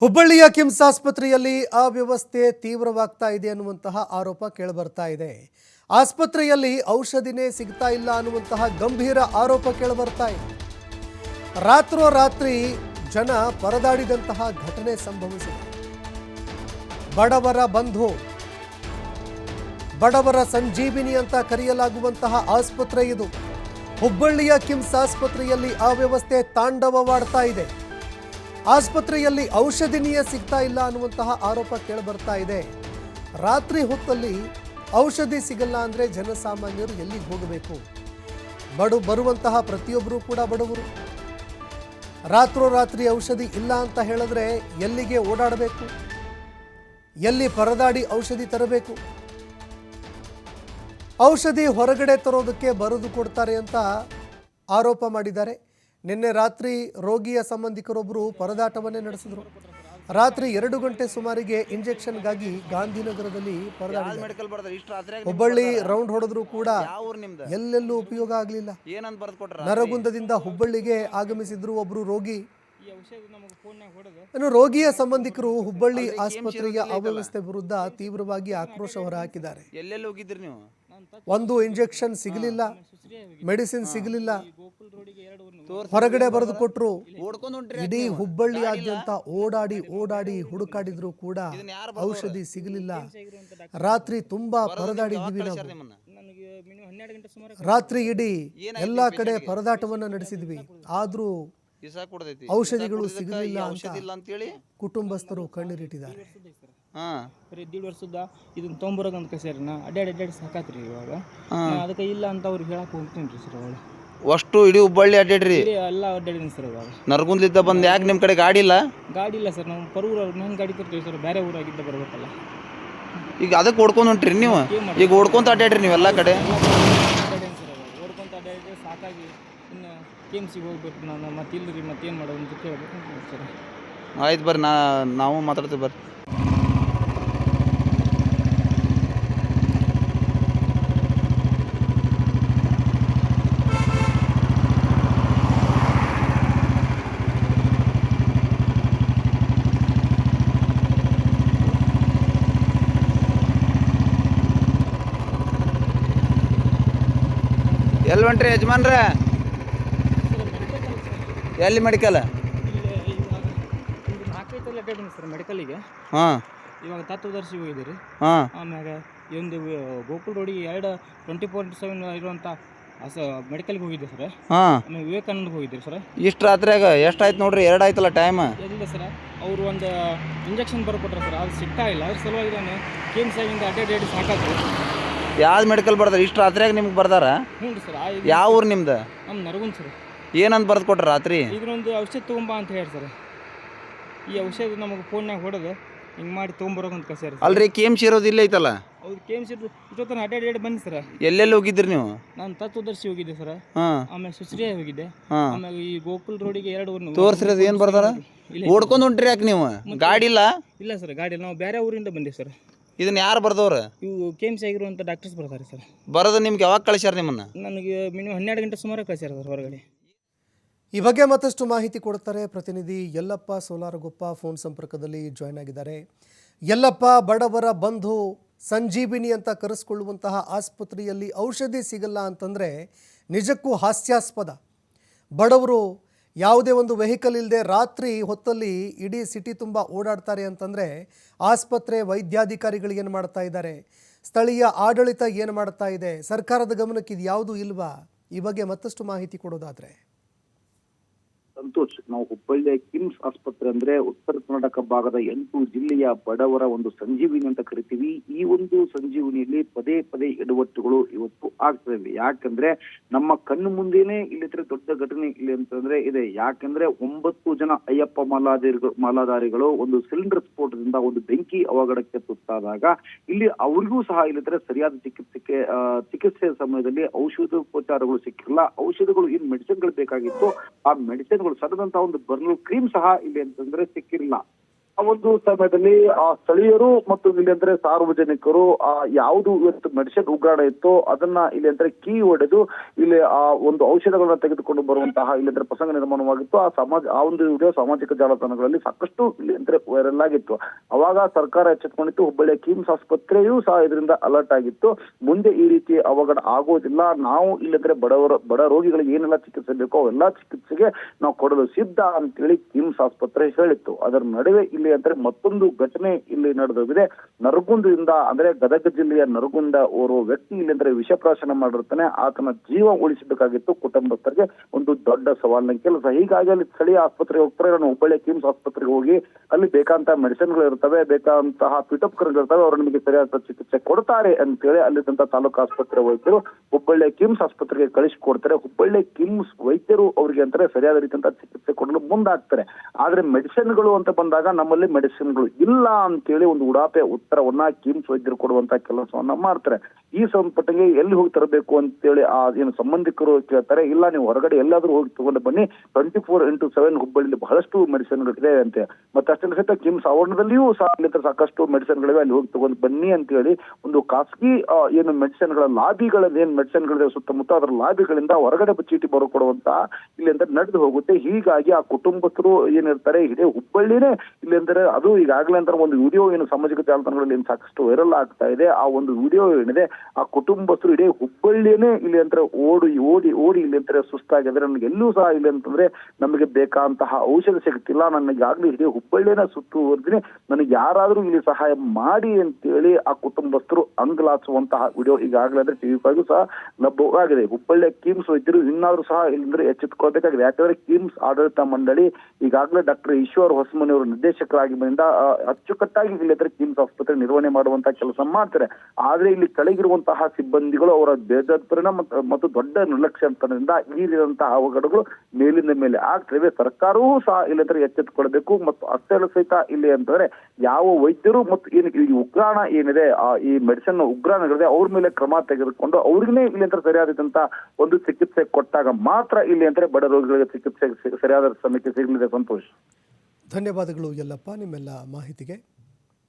ಹುಬ್ಬಳ್ಳಿಯ ಕಿಮ್ಸ್ ಆಸ್ಪತ್ರೆಯಲ್ಲಿ ಅವ್ಯವಸ್ಥೆ ತೀವ್ರವಾಗ್ತಾ ಇದೆ ಅನ್ನುವಂತಹ ಆರೋಪ ಕೇಳಬರ್ತಾ ಇದೆ. ಆಸ್ಪತ್ರೆಯಲ್ಲಿ ಔಷಧಿನೇ ಸಿಗ್ತಾ ಇಲ್ಲ ಅನ್ನುವಂತಹ ಗಂಭೀರ ಆರೋಪ ಕೇಳಬರ್ತಾ ಇದೆ. ರಾತ್ರೋರಾತ್ರಿ ಜನ ಪರದಾಡಿದಂತಹ ಘಟನೆ ಸಂಭವಿಸಿದೆ. ಬಡವರ ಬಂಧು, ಬಡವರ ಸಂಜೀವಿನಿ ಅಂತ ಕರೆಯಲಾಗುವಂತಹ ಆಸ್ಪತ್ರೆ ಇದು. ಹುಬ್ಬಳ್ಳಿಯ ಕಿಮ್ಸ್ ಆಸ್ಪತ್ರೆಯಲ್ಲಿ ಅವ್ಯವಸ್ಥೆ ತಾಂಡವವಾಡ್ತಾ ಇದೆ. ಆಸ್ಪತ್ರೆಯಲ್ಲಿ ಔಷಧಿನಿಯೇ ಸಿಗ್ತಾ ಇಲ್ಲ ಅನ್ನುವಂತಹ ಆರೋಪ ಕೇಳಬರ್ತಾ ಇದೆ. ರಾತ್ರಿ ಹೊತ್ತಲ್ಲಿ ಔಷಧಿ ಸಿಗಲ್ಲ ಅಂದರೆ ಜನಸಾಮಾನ್ಯರು ಎಲ್ಲಿಗೆ ಹೋಗಬೇಕು? ಬಡು ಬರುವಂತಹ ಪ್ರತಿಯೊಬ್ಬರೂ ಕೂಡ ಬಡವರು. ರಾತ್ರೋರಾತ್ರಿ ಔಷಧಿ ಇಲ್ಲ ಅಂತ ಹೇಳಿದ್ರೆ ಎಲ್ಲಿಗೆ ಓಡಾಡಬೇಕು? ಎಲ್ಲಿ ಪರದಾಡಿ ಔಷಧಿ ತರಬೇಕು? ಔಷಧಿ ಹೊರಗಡೆ ತರೋದಕ್ಕೆ ಬರೆದು ಕೊಡ್ತಾರೆ ಅಂತ ಆರೋಪ ಮಾಡಿದ್ದಾರೆ. ನಿನ್ನೆ ರಾತ್ರಿ ರೋಗಿಯ ಸಂಬಂಧಿಕರೊಬ್ಬರು ಪರದಾಟವನ್ನೇ ನಡೆಸಿದ್ರು. ರಾತ್ರಿ ಎರಡು ಗಂಟೆ ಸುಮಾರಿಗೆ ಇಂಜೆಕ್ಷನ್ಗಾಗಿ ಗಾಂಧಿನಗರದಲ್ಲಿ ಪರದಾಟ ಹುಬ್ಬಳ್ಳಿ ರೌಂಡ್ ಹೊಡೆದ್ರು ಕೂಡ ಎಲ್ಲೆಲ್ಲೂ ಉಪಯೋಗ ಆಗಲಿಲ್ಲ. ನರಗುಂದದಿಂದ ಹುಬ್ಬಳ್ಳಿಗೆ ಆಗಮಿಸಿದ್ರು ಒಬ್ರು ರೋಗಿ. ಈ ಔಷಧ ನಮಗೆ ಫೋನ್ಯಾಗ ಹೊಡೆದು. ಇನ್ನು ರೋಗಿಯ ಸಂಬಂಧಿಕರು ಹುಬ್ಬಳ್ಳಿ ಆಸ್ಪತ್ರೆಯ ಅವ್ಯವಸ್ಥೆ ವಿರುದ್ಧ ತೀವ್ರವಾಗಿ ಆಕ್ರೋಶ ಹೊರಹಾಕಿದ್ದಾರೆ. ಎಲ್ಲೆಲ್ಲಿ ಹೋಗಿದ್ರಿ ನೀವು? ಒಂದು ಇಂಜೆಕ್ಷನ್ ಸಿಗಲಿಲ್ಲ. ಮೆಡಿಸಿನ್ ಸಿಗಲಿಲ್ಲ. ಹೊರಗಡೆ ಬರೆದು ಕೊಟ್ಟರು ಇಡೀ ಹುಬ್ಬಳ್ಳಿಯಾದ್ಯಂತ ಓಡಾಡಿ ಓಡಾಡಿ ಹುಡುಕಾಡಿದ್ರು ಕೂಡ ಔಷಧಿ ಸಿಗಲಿಲ್ಲ. ರಾತ್ರಿ ತುಂಬಾ ಪರದಾಡಿದ್ವಿ ನಾವು ನನಗೆ ಮಿನಿಮಮ್ ಹನ್ನೆರಡು ಗಂಟೆ ಸುಮಾರು ರಾತ್ರಿ ಇಡೀ ಎಲ್ಲಾ ಕಡೆ ಪರದಾಟವನ್ನ ನಡೆಸಿದ್ವಿ. ಆದ್ರೂ ಔಷಧಿಗಳು ಸಿಗಲಿಲ್ಲ ಅಂತ ಔಷಧಿ ಇಲ್ಲ ಅಂತೇಳಿ? ಕುಟುಂಬಸ್ಥರು ಕಣ್ಣೀರಿಟ್ಟಿದ್ದಾರೆ. ಹಾ. ಬರೀ ದೀಡ್ ವರ್ಷದ ಇದನ್ನ ತೊಂಬರೋದು ಅಂತ ಕಸ್ಯಾರ ನಾ. ಅಡ್ಡಾಡಿ ಅಡ್ಡಾಡಿ ಸಾಕಾತ್ರಿ ಇವಾಗ. ಅದಕ್ಕೆ ಇಲ್ಲ ಅಂತ ಅವ್ರಿಗೆ ಹೇಳಕ್ ಹೋಗ್ತೀನಿ ರೀ ಸರ್ ಅವಾಗ ಅಷ್ಟು ಇಡೀ ಹುಬ್ಬಳ್ಳಿ ಅಡ್ಡಾಡ್ರಿ. ಇಲ್ಲಿ ಎಲ್ಲ ಅಡ್ಡಾಡಿದ್ದೀನಿ ಸರ್ ಅವಾಗ ನರಗುಂದ್ಲಿದ್ದ ಬಂದ್ ಯಾಕೆ ನಿಮ್ಮ ಕಡೆ ಗಾಡಿ ಇಲ್ಲ? ಗಾಡಿ ಇಲ್ಲ ಸರ್ ನಾವು ಪರೂರ ನನ್ನ ಗಾಡಿ ತರ್ತೀವಿ ಸರ್ ಬೇರೆ ಊರಾಗಿದ್ದ ಬರ್ಬೇಕಲ್ಲ. ಈಗ ಅದಕ್ಕೆ ಓಡ್ಕೊಂಡು ಹೊಂಟ್ರಿ ನೀವು? ಈಗ ಓಡ್ಕೊಂತ ಅಡ್ಡಾಡ್ರಿ ನೀವು ಎಲ್ಲ ಕಡೆ? ಅಡ್ಡಾಡೀನಿ ಸರ್ ಓಡ್ಕೊಂತ ಅಡ್ಡಾಡಿದ್ರೆ ಸಾಕಾಗಿ ಇನ್ನು ಕೆ ಎಂ ಸಿಗೆ ಹೋಗ್ಬೇಕು ನಾನು ಮತ್ತೆ ಇಲ್ಲರಿ ಮತ್ತೇನು ಮಾಡೋದು ಅಂತ ಕೇಳ್ಬೇಕು ಅಂತ ಸರ್. ಆಯ್ತು ಬರ್ರಿ ನಾ ನಾವು ಮಾತಾಡ್ತೀವಿ ಬರ್ರಿ. ಎಲ್ಲಿ ಹೊಂಟ್ರಿ ಯಜಮಾನ್ರ? ಎಲ್ಲಿ ಮೆಡಿಕಲ್ ಇಲ್ಲಿ ಮೆಡಿಕಲಿಗೆ ಹಾಂ. ಇವಾಗ ತತ್ವದರ್ಶಿ ಹೋಗಿದ್ದೀರಿ. ಹಾಂ. ಆಮ್ಯಾಗ ಈ ಒಂದು ಗೋಕುಲ್ ರೋಡಿಗೆ ಎರಡು ಟ್ವೆಂಟಿ ಫೋರ್ ಇಂಟು ಸೆವೆನ್ ಇರುವಂಥ ಅಸ ಮೆಡಿಕಲ್ಗೆ ಹೋಗಿದ್ದೆ ಸರ್. ಹಾಂ. ಆಮೇಲೆ ವಿವೇಕಾನಂದಗೆ ಹೋಗಿದ್ದೀರಿ ಸರ್. ಇಷ್ಟು ರಾತ್ರಿಯಾಗ ಎಷ್ಟಾಯ್ತು ನೋಡ್ರಿ? ಎರಡು ಆಯ್ತಲ್ಲ ಟೈಮ್ ಎಲ್ಲಿದೆ ಸರ್? ಅವರು ಒಂದು ಇಂಜೆಕ್ಷನ್ ಬರ್ಕೊಟ್ರೆ ಸರ್ ಅದು ಸಿಗ್ತಾ ಇಲ್ಲ. ಅದ್ರ ಸಲುವಾಗಿ ನಾನು ಕೆ ಎಂ ಸಾಗಿಂದ ಅಡ್ಡಾಡಿ ಸಾಕಾದ್ರು ಯಾವ್ದು ಮೆಡಿಕಲ್ ಬರ್ದಾರ? ಇಷ್ಟು ರಾತ್ರಿಯಾಗ ನಿಮ್ಗೆ ಬರ್ದಾರ? ಹ್ಞೂ ರೀ ಸರ್ ಯಾವ ಊರು ನಿಮ್ದು? ನಮ್ಮ ನರಗುನ್ ಸರ್. ಏನಂತ ಬರ್ದು ಕೊಟ್ರ ರಾತ್ರಿ? ಇದ್ರೊಂದು ಔಷಧ ತೊಗೊಂಬ ಅಂತ ಹೇಳಿ ಸರ್. ಈ ಔಷಧ ನಮಗೆ ಫೋನ್ನಾಗ ಹೊಡೆದು ಹಿಂಗೆ ಮಾಡಿ ತೊಗೊಂಬರೋಕಂತ ಕಸ ಸರ್. ಅಲ್ರಿ ಕೇಮ್ ಇಲ್ಲೇ ಐತಲ್ಲ? ಹೌದು ಕೆ ಎಂ ಸಿ ಇಷ್ಟೊತ್ತನ ಅಡ್ಡಾಡಿ ಬನ್ನಿ ಸರ್. ಎಲ್ಲೆಲ್ಲಿ ಹೋಗಿದ್ರಿ ನೀವು? ನಾನು ತತ್ವದರ್ಶಿ ಹೋಗಿದ್ದೆ ಸರ್. ಹಾಂ. ಆಮೇಲೆ ಸುಶ್ರಿಯ ಹೋಗಿದ್ದೆ. ಹಾಂ. ಆಮೇಲೆ ಈ ಗೋಕುಲ್ ರೋಡಿಗೆ ಎರಡು ಊರು ತೋರ್ಸಿರೋದು ಏನು ಬರ್ದಾರ? ಇಲ್ಲ ಓಡ್ಕೊಂಡು ಹೊಂಟ್ರಿ ಯಾಕೆ ನೀವು? ಗಾಡಿ ಇಲ್ಲ? ಇಲ್ಲ ಸರ್ ಗಾಡಿ ನಾವು ಬೇರೆ ಊರಿಂದ ಬಂದೆ ಸರ್. ಇದನ್ನ ಯಾರು ಬರ್ದವ್ರು? ಇವು ಕೆ ಎಂ ಸಿ ಆಗಿರುವಂಥ ಡಾಕ್ಟರ್ಸ್ ಬರ್ತಾರೆ ಸರ್. ಬರೋದು ನಿಮ್ಗೆ ಯಾವಾಗ ಕಳಿಸ್ಯಾರ ನಿಮ್ಮನ್ನ? ನನಗೆ ಮಿನಿಮಮ್ ಹನ್ನೆರಡು ಗಂಟೆ ಸುಮಾರು ಕಳಿಸ್ಯಾರ ಸರ್ ಹೊರಗಡೆ. ಈ ಬಗ್ಗೆ ಮತ್ತಷ್ಟು ಮಾಹಿತಿ ಕೊಡ್ತಾರೆ ಪ್ರತಿನಿಧಿ ಯಲ್ಲಪ್ಪ ಸೋಲಾರಗೊಪ್ಪ ಫೋನ್ ಸಂಪರ್ಕದಲ್ಲಿ ಜಾಯ್ನ್ ಆಗಿದ್ದಾರೆ. ಯಲ್ಲಪ್ಪ ಬಡವರ ಬಂಧು ಸಂಜೀವಿನಿ ಅಂತ ಕರೆಸ್ಕೊಳ್ಳುವಂತಹ ಆಸ್ಪತ್ರೆಯಲ್ಲಿ ಔಷಧಿ ಸಿಗಲ್ಲ ಅಂತಂದರೆ ನಿಜಕ್ಕೂ ಹಾಸ್ಯಾಸ್ಪದ. ಬಡವರು ಯಾವುದೇ ಒಂದು ವೆಹಿಕಲ್ ಇಲ್ಲದೆ ರಾತ್ರಿ ಹೊತ್ತಲ್ಲಿ ಇಡೀ ಸಿಟಿ ತುಂಬ ಓಡಾಡ್ತಾರೆ ಅಂತಂದರೆ ಆಸ್ಪತ್ರೆ ವೈದ್ಯಾಧಿಕಾರಿಗಳು ಏನು ಮಾಡ್ತಾ ಇದ್ದಾರೆ? ಸ್ಥಳೀಯ ಆಡಳಿತ ಏನು ಮಾಡ್ತಾ ಇದೆ? ಸರ್ಕಾರದ ಗಮನಕ್ಕೆ ಇದು ಯಾವುದೂ ಇಲ್ವಾ? ಈ ಬಗ್ಗೆ ಮತ್ತಷ್ಟು ಮಾಹಿತಿ ಕೊಡೋದಾದರೆ. ಸಂತೋಷ್ ನಾವು ಹುಬ್ಬಳ್ಳಿಯ ಕಿಮ್ಸ್ ಆಸ್ಪತ್ರೆ ಅಂದ್ರೆ ಉತ್ತರ ಕರ್ನಾಟಕ ಭಾಗದ ಎಂಟು ಜಿಲ್ಲೆಯ ಬಡವರ ಒಂದು ಸಂಜೀವಿನಿ ಅಂತ ಕರಿತೀವಿ. ಈ ಒಂದು ಸಂಜೀವಿನಿಯಲ್ಲಿ ಪದೇ ಪದೇ ಎಡವಟ್ಟುಗಳು ಇವತ್ತು ಆಗ್ತದೆ ಯಾಕಂದ್ರೆ ನಮ್ಮ ಕಣ್ಣು ಮುಂದೆನೆ ಇಲ್ಲಿದ್ರೆ ದೊಡ್ಡ ಘಟನೆ ಇಲ್ಲಿ ಅಂತಂದ್ರೆ ಇದೆ. ಯಾಕಂದ್ರೆ ಒಂಬತ್ತು ಜನ ಅಯ್ಯಪ್ಪ ಮಾಲಾದಾರಿಗಳು ಮಾಲಾಧಾರಿಗಳು ಒಂದು ಸಿಲಿಂಡರ್ ಸ್ಫೋಟದಿಂದ ಒಂದು ಬೆಂಕಿ ಅವಘಡಕ್ಕೆ ತುತ್ತಾದಾಗ ಇಲ್ಲಿ ಅವರಿಗೂ ಸಹ ಇಲ್ಲಿದ್ರೆ ಸರಿಯಾದ ಚಿಕಿತ್ಸೆಗೆ ಚಿಕಿತ್ಸೆ ಸಮಯದಲ್ಲಿ ಔಷಧೋಪಚಾರಗಳು ಸಿಕ್ಕಿಲ್ಲ. ಔಷಧಗಳು ಏನ್ ಮೆಡಿಸಿನ್ಗಳು ಬೇಕಾಗಿತ್ತು. ಆ ಮೆಡಿಸಿನ್ಗಳು ಸಣ್ಣದಂತ ಒಂದು ಬರ್ನಲ್ ಕ್ರೀಮ್ ಸಹ ಇಲ್ಲಿ ಅಂತಂದ್ರೆ ಸಿಕ್ಕಿರಲಿಲ್ಲ ಆ ಒಂದು ಸಮಯದಲ್ಲಿ ಆ ಸ್ಥಳೀಯರು ಮತ್ತು ಇಲ್ಲಿ ಅಂದ್ರೆ ಸಾರ್ವಜನಿಕರು ಆ ಯಾವುದು ಇವತ್ತು ಮೆಡಿಸಿನ್ ಉಗ್ರಾಣ ಇತ್ತು ಅದನ್ನ ಇಲ್ಲಿ ಅಂದ್ರೆ ಕೀ ಹೊಡೆದು ಇಲ್ಲಿ ಆ ಒಂದು ಔಷಧಗಳನ್ನ ತೆಗೆದುಕೊಂಡು ಬರುವಂತಹ ಇಲ್ಲಿ ಅಂದ್ರೆ ಪ್ರಸಂಗ ನಿರ್ಮಾಣವಾಗಿತ್ತು. ಆ ಸಮಾಜ, ಆ ಒಂದು ವಿಡಿಯೋ ಸಾಮಾಜಿಕ ಜಾಲತಾಣಗಳಲ್ಲಿ ಸಾಕಷ್ಟು ಇಲ್ಲಿ ಅಂದ್ರೆ ವೈರಲ್ ಆಗಿತ್ತು. ಅವಾಗ ಸರ್ಕಾರ ಎಚ್ಚೆತ್ಕೊಂಡಿತ್ತು, ಹುಬ್ಬಳ್ಳಿಯ ಕಿಮ್ಸ್ ಆಸ್ಪತ್ರೆಯೂ ಸಹ ಇದರಿಂದ ಅಲರ್ಟ್ ಆಗಿತ್ತು. ಮುಂದೆ ಈ ರೀತಿ ಅವಘಡ ಆಗೋದಿಲ್ಲ. ನಾವು ಇಲ್ಲಂದ್ರೆ ಬಡವರ, ಬಡ ರೋಗಿಗಳಿಗೆ ಏನೆಲ್ಲ ಚಿಕಿತ್ಸೆ ಬೇಕೋ ಅವೆಲ್ಲ ಚಿಕಿತ್ಸೆಗೆ ನಾವು ಕೊಡಲು ಸಿದ್ಧ ಅಂತೇಳಿ ಕಿಮ್ಸ್ ಆಸ್ಪತ್ರೆ ಹೇಳಿತ್ತು. ಅದರ ನಡುವೆ ಇಲ್ಲಿ ಅಂದ್ರೆ ಮತ್ತೊಂದು ಘಟನೆ ಇಲ್ಲಿ ನಡೆದೋಗಿದೆ. ನರಗುಂದದಿಂದ ಅಂದ್ರೆ ಗದಗ ಜಿಲ್ಲೆಯ ನರಗುಂದ ಓರ್ವ ವ್ಯಕ್ತಿ ಇಲ್ಲಿ ಅಂದ್ರೆ ವಿಷಪ್ರಾಶನ ಮಾಡಿರ್ತಾನೆ. ಆತನ ಜೀವ ಉಳಿಸಬೇಕಾಗಿತ್ತು ಕುಟುಂಬಸ್ಥರಿಗೆ ಒಂದು ದೊಡ್ಡ ಸವಾಲಿನ ಕೆಲಸ ಹೀಗಾಗಿ ಅಲ್ಲಿ ಸ್ಥಳೀಯ ಆಸ್ಪತ್ರೆಗೆ ಹೋಗ್ತಾರೆ. ನಾನು ಹುಬ್ಬಳ್ಳಿ ಕಿಮ್ಸ್ ಆಸ್ಪತ್ರೆಗೆ ಹೋಗಿ ಅಲ್ಲಿ ಬೇಕಾದಂತಹ ಮೆಡಿಸಿನ್ಗಳು ಇರ್ತವೆ, ಬೇಕಾದಂತಹ ಪೀಠೋಪಕರಣಗಳು ಇರ್ತವೆ. ಅವರು ನಿಮಗೆ ಸರಿಯಾದ ಚಿಕಿತ್ಸೆ ಕೊಡ್ತಾರೆ ಅಂತೇಳಿ ಅಲ್ಲಿದ್ದಂತ ತಾಲೂಕು ಆಸ್ಪತ್ರೆ ವೈದ್ಯರು ಹುಬ್ಬಳ್ಳಿ ಕಿಮ್ಸ್ ಆಸ್ಪತ್ರೆಗೆ ಕಳಿಸಿಕೊಡ್ತಾರೆ ಹುಬ್ಬಳ್ಳಿ ಕಿಮ್ಸ್ ವೈದ್ಯರು ಅವರಿಗೆ ಅಂತಾರೆ ಸರಿಯಾದ ರೀತಿಯಂತ ಚಿಕಿತ್ಸೆ ಕೊಡಲು ಮುಂದಾಗ್ತಾರೆ. ಆದ್ರೆ ಮೆಡಿಸಿನ್ಗಳು ಅಂತ ಬಂದಾಗ ನಮ್ಮಲ್ಲಿ ಮೆಡಿಸಿನ್ಗಳು ಇಲ್ಲ ಅಂತೇಳಿ ಒಂದು ಉಡಾಪೆ ಉತ್ತರವನ್ನ ಕಿಮ್ಸ್ ವೈದ್ಯರು ಕೊಡುವಂತ ಕೆಲಸವನ್ನ ಮಾಡ್ತಾರೆ. ಈ ಸಂಪಟ್ಟಿಗೆ ಎಲ್ಲಿ ಹೋಗಿ ತರಬೇಕು ಅಂತೇಳಿ ಆ ಏನು ಸಂಬಂಧಿಕರು ಕೇಳ್ತಾರೆ, ಇಲ್ಲ ನೀವು ಹೊರಗಡೆ ಎಲ್ಲಾದ್ರೂ ಹೋಗಿ ತಗೊಂಡು ಬನ್ನಿ ಟ್ವೆಂಟಿ ಫೋರ್ ಇಂಟು ಸೆವೆನ್ ಹುಬ್ಬಳ್ಳಿಲಿ ಬಹಳಷ್ಟು ಮೆಡಿಸಿನ್ಗಳಿದೆ ಅಂತೆ ಮತ್ತೆ ಅಷ್ಟೇ ಸಹಿತ ಕಿಮ್ಸ್ ಆವರಣದಲ್ಲಿಯೂ ಸಹ ಸಾಕಷ್ಟು ಮೆಡಿಸಿನ್ಗಳಿವೆ, ಅಲ್ಲಿ ಹೋಗಿ ತಗೊಂಡು ಬನ್ನಿ ಅಂತೇಳಿ ಒಂದು ಖಾಸಗಿ ಏನು ಮೆಡಿಸಿನ್ಗಳ ಲಾಬಿಗಳ ಏನ್ ಮೆಡಿಸಿನ್ಗಳಿದೆ ಸುತ್ತಮುತ್ತ ಅದರ ಲಾಬಿಗಳಿಂದ ಹೊರಗಡೆ ಚೀಟಿ ಬರೋ ಕೊಡುವಂತ ಇಲ್ಲಿ ಅಂತ ನಡೆದು ಹೋಗುತ್ತೆ. ಹೀಗಾಗಿ ಆ ಕುಟುಂಬಸ್ಥರು ಏನಿರ್ತಾರೆ ಇಡೀ ಹುಬ್ಬಳ್ಳಿನೇ ಇಲ್ಲಿ ಅಂದ್ರೆ ಅದು ಈಗಾಗಲೇ ಅಂತ ಒಂದು ವಿಡಿಯೋ ಏನು ಸಾಮಾಜಿಕ ಜಾಲತಾಣಗಳಲ್ಲಿ ಏನು ಸಾಕಷ್ಟು ವೈರಲ್ ಆಗ್ತಾ ಇದೆ. ಆ ಒಂದು ವಿಡಿಯೋ ಏನಿದೆ, ಆ ಕುಟುಂಬಸ್ಥರು ಇಡೀ ಹುಬ್ಬಳ್ಳಿಯೇ ಇಲ್ಲಿ ಅಂದ್ರೆ ಓಡಿ ಓಡಿ ಓಡಿ ಇಲ್ಲಿ ಅಂತಾರೆ ಸುಸ್ತಾಗಿದ್ರೆ ನನಗೆ ಎಲ್ಲೂ ಸಹ ಇಲ್ಲಿ ಅಂತಂದ್ರೆ ನಮಗೆ ಬೇಕಾದಂತಹ ಔಷಧ ಸಿಗುತ್ತಿಲ್ಲ. ನನಗೆ ಆಗ್ಲಿ ಇಡೀ ಹುಬ್ಬಳ್ಳಿನ ಸುತ್ತುವರೆದಿನಿ ನನಗೆ ಯಾರಾದ್ರೂ ಇಲ್ಲಿ ಸಹಾಯ ಮಾಡಿ ಅಂತೇಳಿ ಆ ಕುಟುಂಬಸ್ಥರು ಅಂಗಲಾಚುವಂತಹ ವಿಡಿಯೋ ಈಗಾಗಲೇ ಅಂದ್ರೆ ಟಿವಿ ಫೈವ್ ಸಹ ಲಭ್ಯವಾಗಿದೆ. ಹುಬ್ಬಳ್ಳಿಯ ಕಿಮ್ಸ್ ವೈದ್ಯರು ಇನ್ನಾದ್ರೂ ಸಹ ಇಲ್ಲಿಂದ್ರೆ ಎಚ್ಚೆತ್ಕೊಳ್ಬೇಕಾಗಿದೆ. ಯಾಕಂದ್ರೆ ಕಿಮ್ಸ್ ಆಡಳಿತ ಮಂಡಳಿ ಈಗಾಗಲೇ ಡಾಕ್ಟರ್ ಈಶ್ವರ್ ಹೊಸಮನಿ ಅವರು ನಿರ್ದೇಶಕರಾಗಿ ಬಂದ ಅಚ್ಚುಕಟ್ಟಾಗಿ ಇಲ್ಲಿ ಹತ್ರ ಕಿಮ್ಸ್ ಆಸ್ಪತ್ರೆ ನಿರ್ವಹಣೆ ಮಾಡುವಂತ ಕೆಲಸ ಮಾಡ್ತಾರೆ. ಆದ್ರೆ ಇಲ್ಲಿ ಕೆಳಗಿರುವಂತಹ ಸಿಬ್ಬಂದಿಗಳು ಅವರ ಬೇಜಾರಿನ ಮತ್ತು ದೊಡ್ಡ ನಿರ್ಲಕ್ಷ್ಯತನದಿಂದ ಈ ರೀತಿಯಾದಂತಹ ಅವಘಡಗಳು ಮೇಲಿಂದ ಮೇಲೆ. ಆಗ್ತವೆ ಸರ್ಕಾರವೂ ಸಹ ಇಲ್ಲಿ ಹತ್ರ ಎಚ್ಚೆತ್ತುಕೊಳ್ಬೇಕು ಮತ್ತು ಅಷ್ಟೆಲ್ಲ ಸಹಿತ ಇಲ್ಲಿ ಅಂತಂದ್ರೆ ಯಾವ ವೈದ್ಯರು ಮತ್ತು ಏನು ಈ ಉಗ್ರಾಣ ಏನಿದೆ ಈ ಮೆಡಿಸಿನ್ ಉಗ್ರಾಣಗಳಿದೆ ಅವ್ರ ಮೇಲೆ ಕ್ರಮ ತೆಗೆದುಕೊಂಡು ಅವ್ರಿಗೇ ಇಲ್ಲಿ ಅಂತ ಸರಿಯಾದಂತ ಒಂದು ಚಿಕಿತ್ಸೆ ಕೊಟ್ಟಾಗ ಮಾತ್ರ ಇಲ್ಲಿ ಅಂದ್ರೆ ಬಡ ರೋಗಿಗಳಿಗೆ ಚಿಕಿತ್ಸೆ ಸರಿಯಾದ ಸಮಯಕ್ಕೆ ಸಿಗಲಿದೆ ಸಂತೋಷ್. ಧನ್ಯವಾದಗಳು ಎಲ್ಲಪ್ಪ ನಿಮ್ಮೆಲ್ಲ ಮಾಹಿತಿಗೆ.